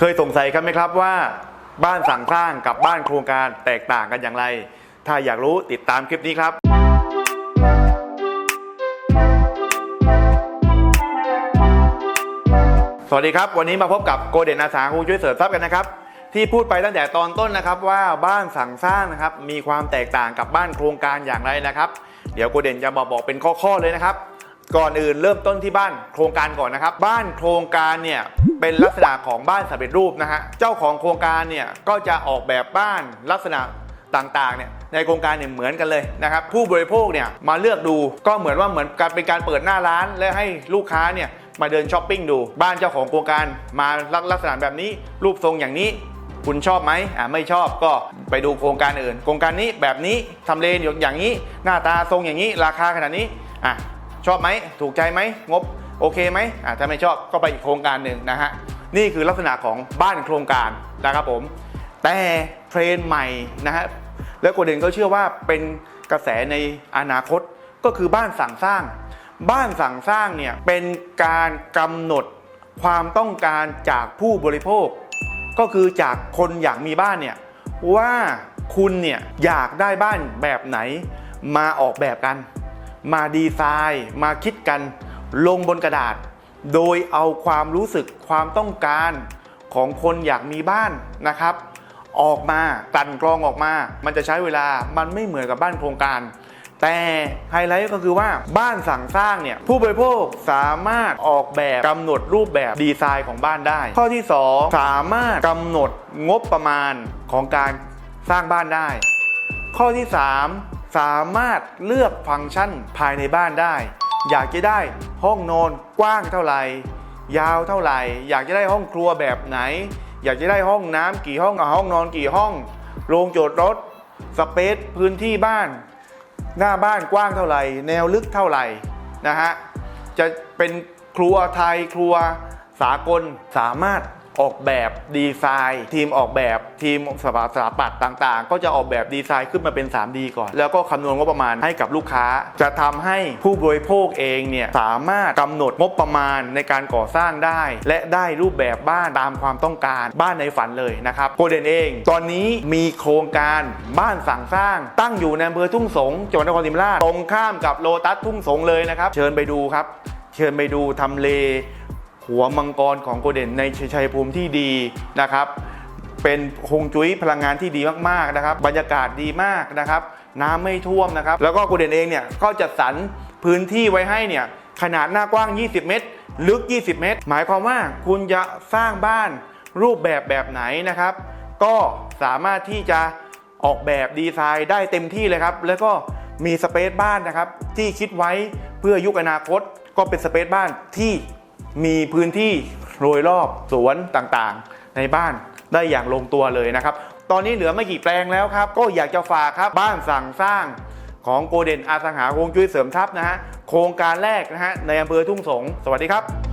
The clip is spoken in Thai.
เคยสงสัยกันไหมครับว่า บ้านสั่งสร้างกับบ้านโครงการแตกต่างกันอย่างไร ถ้าอยากรู้ติดตามคลิปนี้ครับ สวัสดีครับ วันนี้มาพบกับโกเดนอาสาครูช่วยเสริมทรัพย์กันนะครับ ที่พูดไปตั้งแต่ตอนต้นนะครับว่าบ้านสั่งสร้างนะครับมีความแตกต่างกับบ้านโครงการอย่างไรนะครับ เดี๋ยวโกเดนจะมาบอกเป็นข้อๆเลยนะครับก่อนอื่นเริ่มต้นที่บ้านโครงการก่อนนะครับ บ้านโครงการเนี่ย เป็นลักษณะของบ้านสำเร็จรูปนะฮะ เจ้าของโครงการเนี่ยก็จะออกแบบบ้านลักษณะต่างๆเนี่ยในโครงการเนี่ยเหมือนกันเลยนะครับ ผู้บริโภคเนี่ยมาเลือกดูก็เหมือนว่าเหมือนการเป็นการเปิดหน้าร้าน และให้ลูกค้าเนี่ยมาเดินช้อปปิ้งดูบ้านเจ้าของโครงการมาลักษณะแบบนี้รูปทรงอย่างนี้คุณชอบไหมอ่าไม่ชอบก็ไปดูโครงการอื่น โครงการนี้แบบนี้ทำเลอย่างนี้ หน้าตาทรงอย่างนี้ ราคาขนาดนี้อะชอบไหมถูกใจไหมงบ โอเคไหมอะถ้าไม่ชอบก็ไปอีกโครงการหนึ่งนะฮะ นี่คือลักษณะของบ้านโครงการนะครับผม แต่เทรนใหม่นะฮะ แล้วกเด่นก็เชื่อว่าเป็นกระแสในอนาคตก็คือบ้านสั่งสร้าง บ้านสั่งสร้างเนี่ยเป็นการกำหนดความต้องการจากผู้บริโภค ก็คือจากคนอยากมีบ้านเนี่ยว่าคุณเนี่ยอยากได้บ้านแบบไหน มาออกแบบกัน มาดีไซน์ มาคิดกัน ลงบนกระดาษ โดยเอาความรู้สึกความต้องการของคนอยากมีบ้านนะครับ ออกมากลั่นกรองออกมา มันจะใช้เวลามันไม่เหมือนกับบ้านโครงการ แต่ไฮไลท์ก็คือว่าบ้านสั่งสร้างเนี่ยผู้บริโภคสามารถออกแบบกำหนดรูปแบบดีไซน์ของบ้านได้ ข้อที่ 2 สามารถกำหนดงบประมาณของการสร้างบ้านได้ ข้อที่ 3 สามารถเลือกฟังก์ชันภายในบ้านได้ อยากจะได้ห้องนอนกว้างเท่าไหร่ ยาวเท่าไหร่ อยากจะได้ห้องครัวแบบไหน อยากจะได้ห้องน้ำกี่ห้องกับห้องนอนกี่ห้อง โรงจอดรถ สเปซพื้นที่บ้าน หน้าบ้านกว้างเท่าไหร่ แนวลึกเท่าไหร่นะฮะ จะเป็นครัวไทยครัวสากลสามารถ ออกแบบดีไซน์ทีมออกแบบทีมสถาสถาปัตย์ต่างๆ ก็จะออกแบบดีไซน์ขึ้นมาเป็น 3D ก่อน แล้วก็คำนวณงบประมาณให้กับลูกค้า จะทำให้ผู้บริโภคเองเนี่ยสามารถกำหนดงบประมาณในการก่อสร้างได้ และได้รูปแบบบ้านตามความต้องการบ้านในฝันเลยนะครับโกเดนเอง ตอนนี้มีโครงการบ้านสั่งสร้าง ตั้งอยู่ในอำเภอทุ่งสงจังหวัดนครศรีธรรมราชตรงข้ามกับโลตัสทุ่งสงเลยนะครับ เชิญไปดูครับ เชิญไปดูทำเล หัวมังกรของโกเด่นในชัยภูมิที่ดีนะครับเป็นคงจุ้ยพลังงานที่ดีมากๆนะครับ บรรยากาศดีมากนะครับ น้ำไม่ท่วมนะครับ แล้วก็โกเด่นเองเนี่ยก็จัดสรรพื้นที่ไว้ให้เนี่ยขนาดหน้ากว้าง 20 เมตร ลึก 20 เมตร หมายความว่าคุณจะสร้างบ้านรูปแบบแบบไหนนะครับ ก็สามารถที่จะออกแบบดีไซน์ได้เต็มที่เลยครับ แล้วก็มีสเปซบ้านนะครับที่คิดไว้เพื่อยุคอนาคต ก็เป็นสเปซบ้านที่ มีพื้นที่โรยรอบสวนต่างๆ ในบ้านได้อย่างลงตัวเลยนะครับ ตอนนี้เหลือไม่กี่แปลงแล้วครับ ก็อยากจะฝากครับบ้านสั่งสร้างของโกเดนอาสังหาฮวงจุ้ยเสริมทรัพย์นะฮะโครงการแรกนะฮะในอำเภอทุ่งสง สวัสดีครับ